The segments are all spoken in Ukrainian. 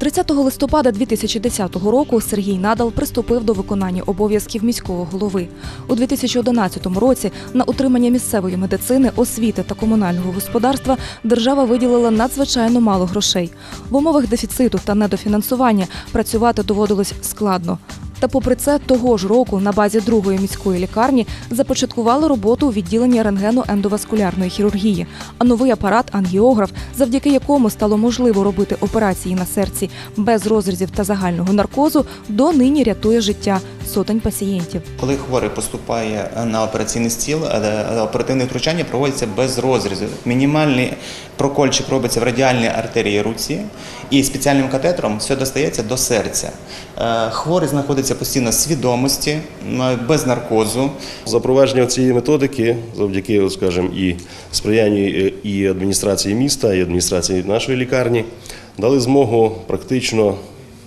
30 листопада 2010 року Сергій Надал приступив до виконання обов'язків міського голови. У 2011 році на утримання місцевої медицини, освіти та комунального господарства держава виділила надзвичайно мало грошей. В умовах дефіциту та недофінансування працювати доводилось складно. Та попри це, того ж року на базі другої міської лікарні започаткували роботу у відділенні рентгено-ендоваскулярної хірургії, а новий апарат ангіограф, завдяки якому стало можливо робити операції на серці без розрізів та загального наркозу, донині рятує життя сотень пацієнтів. Коли хворий поступає на операційний стіл, оперативне втручання проводиться без розрізу. Мінімальний прокольчик робиться в радіальній артерії руці, і спеціальним катетером все достається до серця. Е, Хворий знаходиться постійно в свідомості, без наркозу. Запровадження цієї методики, завдяки, скажімо, і сприянню е, і адміністрації міста, і адміністрації нашої лікарні, дали змогу практично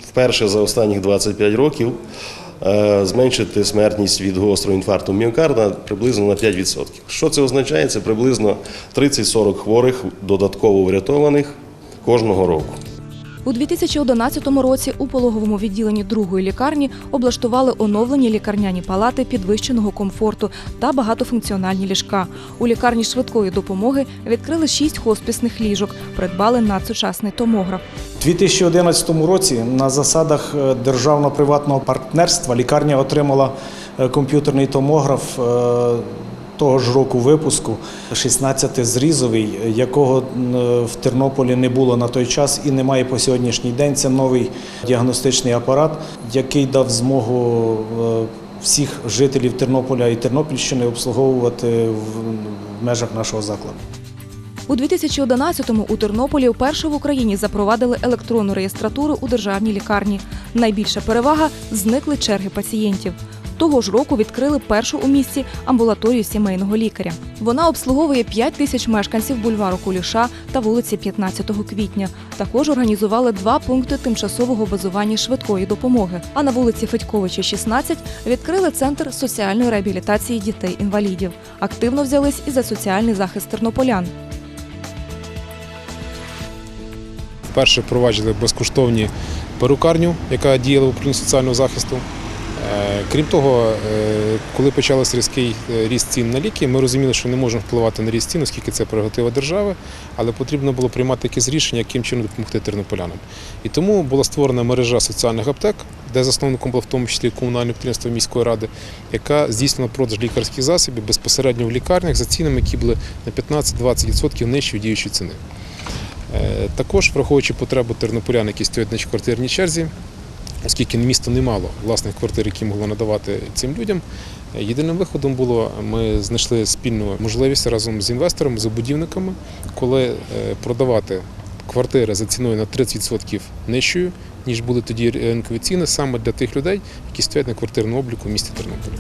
вперше за останніх 25 років е, зменшити смертність від гострого інфаркту міокарда приблизно на 5%. Що це означає? Це приблизно 30-40 хворих додатково врятованих кожного року. У 2011 році у пологовому відділенні другої лікарні облаштували оновлені лікарняні палати підвищеного комфорту та багатофункціональні ліжка. У лікарні швидкої допомоги відкрили шість хоспісних ліжок, придбали надсучасний томограф. У 2011 році на засадах е, державно-приватного партнерства лікарня отримала е, комп'ютерний томограф е, того ж року випуску, 16-зрізовий, якого е, в Тернополі не було на той час і немає по сьогоднішній день. Це новий діагностичний апарат, який дав змогу е, всіх жителів Тернополя і Тернопільщини обслуговувати в в межах нашого закладу. У 2011-му у Тернополі вперше в Україні запровадили електронну реєстратуру у державній лікарні. Найбільша перевага зникли черги пацієнтів. Того ж року відкрили першу у місті амбулаторію сімейного лікаря. Вона обслуговує 5 тисяч мешканців бульвару Куліша та вулиці 15 квітня. Також організували два пункти тимчасового базування швидкої допомоги. А на вулиці Федьковича, 16, відкрили центр соціальної реабілітації дітей-інвалідів. Активно взялись і за соціальний захист тернополян. Вперше впроваджували безкоштовні перукарню, яка діяла в управлінні соціального захисту. Е, Крім того, е, коли почався різкий е, ріст цін на ліки, ми розуміли, що не можемо впливати на ріст цін, оскільки це прерогатива держави, але потрібно було приймати якісь рішення, яким чином допомогти тернополянам. І тому була створена мережа соціальних аптек, де засновником було в тому числі комунальне підприємство міської ради, яка здійснила продаж лікарських засобів безпосередньо в лікарнях за цінами, які були на 15-20% нижче діючої ціни. Також, враховуючи потребу тернополян, які стоять на квартирній черзі, оскільки місто не мало власних квартир, які могло надавати цим людям, е, єдиним виходом було, ми знайшли спільну можливість разом з інвесторами, з будівниками, коли е, продавати квартири за ціною на 30% нижчою, ніж були тоді ринкові ціни, саме для тих людей, які стоять на квартирному обліку в місті Тернополі.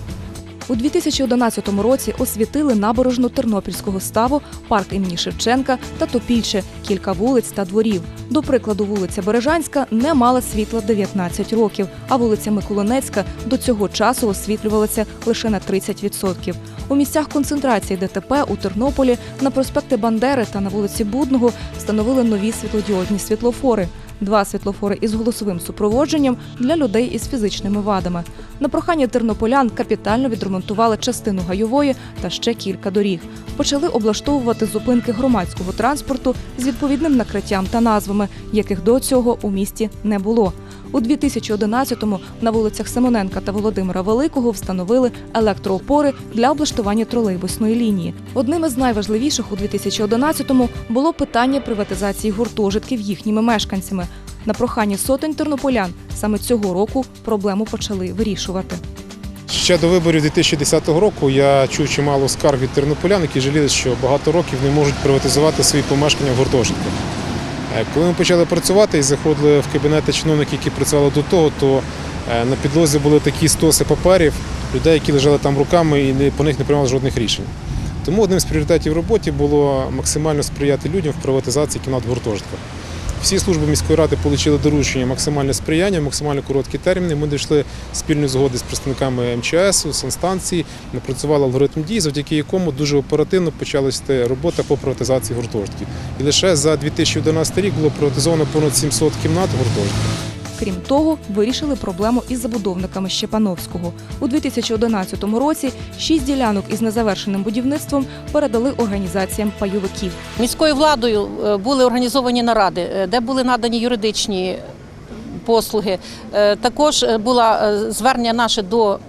У 2011 році освітили набережну Тернопільського ставу, парк імені Шевченка та Топільче, кілька вулиць та дворів. До прикладу, вулиця Бережанська не мала світла 19 років, а вулиця Миколинецька до цього часу освітлювалася лише на 30%. У місцях концентрації ДТП у Тернополі на проспекті Бандери та на вулиці Будного встановили нові світлодіодні світлофори. Два світлофори із голосовим супроводженням для людей із фізичними вадами. На прохання тернополян капітально відремонтували частину гайової та ще кілька доріг. Почали облаштовувати зупинки громадського транспорту з відповідним накриттям та назвами, яких до цього у місті не було. У 2011-му на вулицях Симоненка та Володимира Великого встановили електроопори для облаштування тролейбусної лінії. Одним із найважливіших у 2011-му було питання приватизації гуртожитків їхніми мешканцями. На прохання сотень тернополян саме цього року проблему почали вирішувати. Ще до виборів 2010 року я чув чимало скарг від тернополян, які жаліли, що багато років не можуть приватизувати свої помешкання в гуртожитках. Е, Коли ми почали працювати і заходили в кабінети чиновників, які працювали до того, то е, на підлозі були такі стоси паперів людей, які лежали там руками і по них не приймали жодних рішень. Тому одним з пріоритетів в роботі було максимально сприяти людям в приватизації кімнат в гуртожитках. Всі служби міської ради отримали доручення максимальне сприяння, максимально короткі терміни. Ми дійшли спільної згоди з представниками МЧС, санстанції, напрацювали алгоритм дій, завдяки якому дуже оперативно почалася робота по приватизації гуртожитків. І лише за 2011 рік було приватизовано понад 700 кімнат гуртожитків. Крім того, вирішили проблему із забудовниками Щепановського. У 2011 році шість ділянок із незавершеним будівництвом передали організаціям пайовиків. Міською владою е, були організовані наради, е, де були надані юридичні послуги. Е, Також було звернення наше до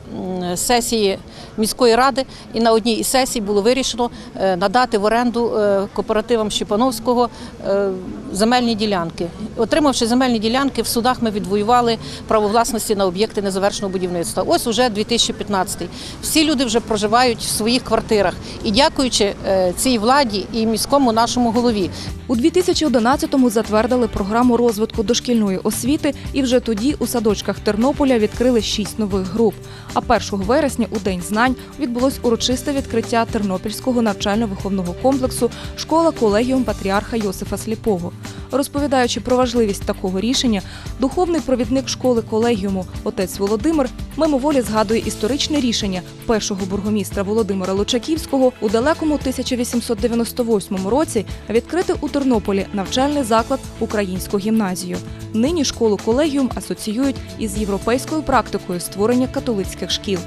сесії міської ради, і на одній із сесій було вирішено е, надати в оренду е, кооперативам Щепановського е, земельні ділянки. Отримавши земельні ділянки, в судах ми відвоювали право власності на об'єкти незавершеного будівництва. Ось уже 2015. Всі люди вже проживають в своїх квартирах. І дякуючи цій владі і міському нашому голові, У 2011-му затвердили програму розвитку дошкільної освіти, і вже тоді у садочках Тернополя відкрили шість нових груп. А 1 вересня, у День знань, відбулось урочисте відкриття Тернопільського навчально-виховного комплексу школа колегіум патріарха Йосифа Сліпого. Розповідаючи про важливість такого рішення, духовний провідник школи колегіуму отець Володимир мимоволі згадує історичне рішення першого бургомістра Володимира Лучаківського у далекому 1898 році відкрити у Тернополі навчальний заклад Українську гімназію. Нині школу колегіум асоціюють із європейською практикою створення католицьких шкіл.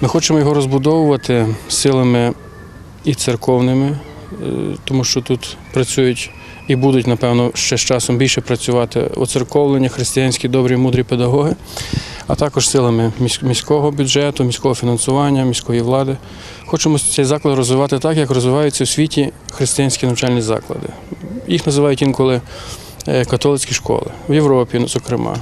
Ми хочемо його розбудовувати силами і церковними, е, тому що тут працюють і будуть, напевно, ще з часом більше працювати оцерковлені, християнські добрі, мудрі педагоги, а також силами міського бюджету, міського фінансування, міської влади. Хочемо цей заклад розвивати так, як розвиваються у світі християнські навчальні заклади. Їх називають інколи е, католицькі школи, в Європі, зокрема.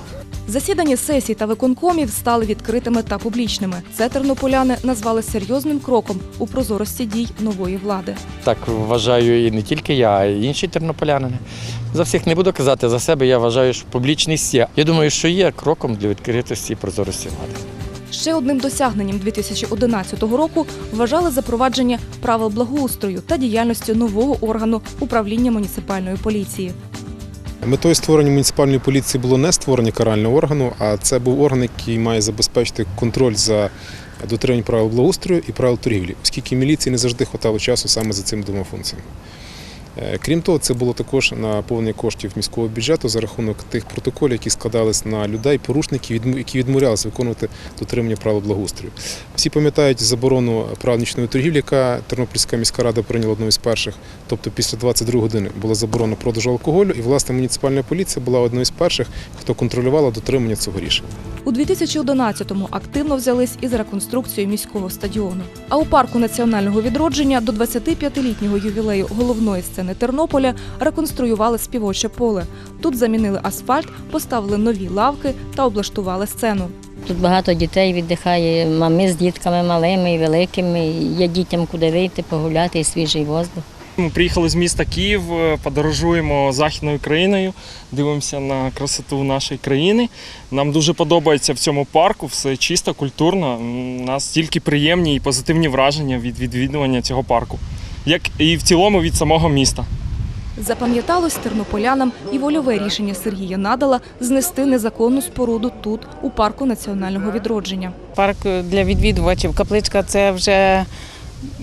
Засідання сесій та виконкомів стали відкритими та публічними. Це тернополяни назвали серйозним кроком у прозорості дій нової влади. Так вважаю і не тільки я, а й інші тернополянини. За всіх не буду казати за себе. Я вважаю, що публічність є. Я думаю, що є кроком для відкритості і прозорості влади. Ще одним досягненням 2011 року вважали запровадження правил благоустрою та діяльності нового органу управління муніципальної поліції. Метою створення муніципальної поліції було не створення карального органу, а це був орган, який має забезпечити контроль за дотриманням правил благоустрою і правил торгівлі, оскільки міліції не завжди хватало часу саме за цими двома функціями. Е, Крім того, це було також наповнення коштів міського бюджету за рахунок тих протоколів, які складались на людей, порушників, які відмовлялися виконувати дотримання правил благоустрою. Всі пам'ятають заборону прав нічної торгівлі, яка Тернопільська міська рада прийняла одною з перших, тобто після 22 години була заборона продажу алкоголю, і власне муніципальна поліція була одною з перших, хто контролювала дотримання цього рішення. У 2011-му активно взялись із реконструкцією міського стадіону. А у парку національного відродження до 25-літнього ювілею головної сцени Тернополя реконструювали співоче поле. Тут замінили асфальт, поставили нові лавки та облаштували сцену. Тут багато дітей віддихає, мами з дітками малими і великими. Є дітям куди вийти, погуляти і свіжий воздух. Ми приїхали з міста Київ, е, подорожуємо західною країною, дивимося на красоту нашої країни. Нам дуже подобається в цьому парку, все чисто, культурно. У нас тільки приємні і позитивні враження від відвідування цього парку, як і в цілому від самого міста. Запам'яталось тернополянам і вольове рішення Сергія Надала знести незаконну споруду тут, у парку національного відродження. Парк для відвідувачів. Капличка це вже,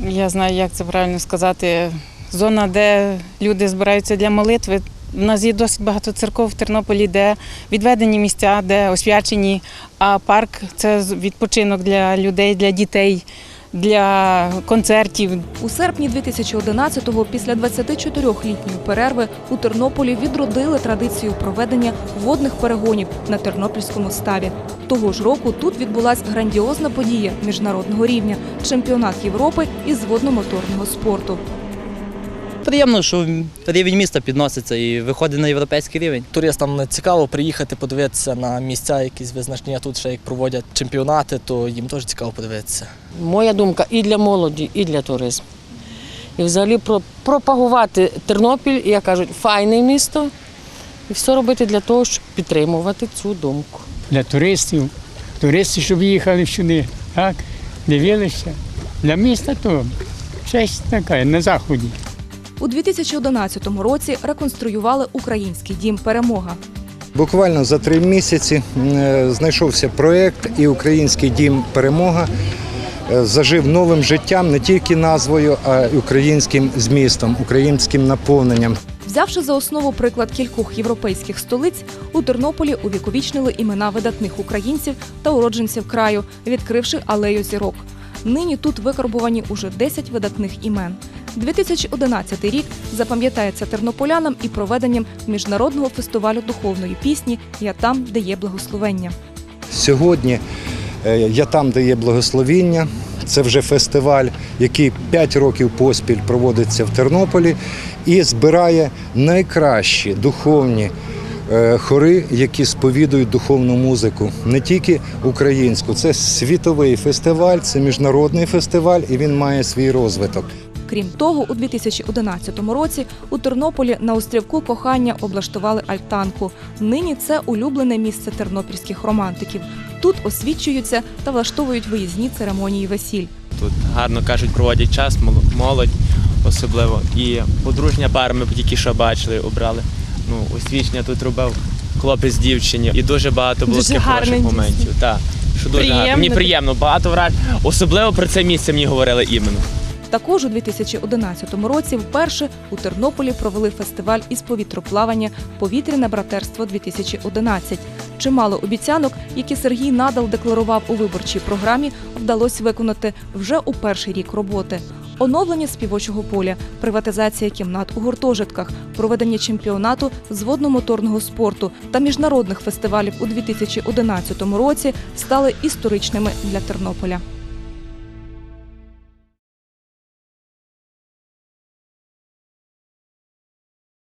я знаю, як це правильно сказати, зона, де люди збираються для молитви. У нас є досить багато церков в Тернополі, де відведені місця, де освячені. А парк це відпочинок для людей, для дітей, для концертів. У серпні 2011-го, після 24-літньої перерви, у Тернополі відродили традицію проведення водних перегонів на тернопільському ставі. Того ж року тут відбулася грандіозна подія міжнародного рівня чемпіонат Європи із водномоторного спорту. Приємно, що рівень міста підноситься і виходить на європейський рівень. Туристам цікаво приїхати подивитися на місця, якісь визначні. А Тут ще як проводять чемпіонати, то їм теж цікаво подивитися. Моя думка і для молоді, і для туризму. І взагалі пропагувати Тернопіль, як кажуть, файне місто, і все робити для того, щоб підтримувати цю думку. для туристів, туристи, щоб їхали сюди, так, дивилися. Для міста то честь така на заході. У 2011 році реконструювали український дім Перемога. Буквально за три місяці е, знайшовся проєкт і український дім Перемога е, зажив новим життям не тільки назвою, а й українським змістом, українським наповненням. Взявши за основу приклад кількох європейських столиць, у Тернополі увіковічнили імена видатних українців та уродженців краю, відкривши алею зірок. Нині тут викарбувані уже 10 видатних імен. 2011 рік запам'ятається тернополянам і проведенням міжнародного фестивалю духовної пісні Я там, де є благословення. Сьогодні е, я там, де є благословіння. Це вже фестиваль, який 5 років поспіль проводиться в Тернополі і збирає найкращі духовні хори, які сповідують духовну музику, не тільки українську. Це світовий фестиваль, це міжнародний фестиваль, і він має свій розвиток. Крім того, у 2011 році у Тернополі на острівку кохання облаштували альтанку. Нині це улюблене місце тернопільських романтиків. Тут освічуються та влаштовують виїзні церемонії весіль. Тут гарно кажуть, проводять час, мол- молодь особливо. І подружня пара ми тільки що бачили, обрали. Ну, освічення тут робив хлопець дівчині. І дуже багато було Дуже таких хороших моментів. Так, що дуже. Приємно. Мені приємно, багато вражень. Особливо про це місце мені говорили іменно. Також у 2011 році вперше у Тернополі провели фестиваль із повітроплавання Повітряне братерство 2011 Чимало обіцянок, які Сергій Надал декларував у виборчій програмі, вдалося виконати вже у перший рік роботи. Оновлення співочого поля, приватизація кімнат у гуртожитках, проведення чемпіонату з водно-моторного спорту та міжнародних фестивалів у 2011 році стали історичними для Тернополя.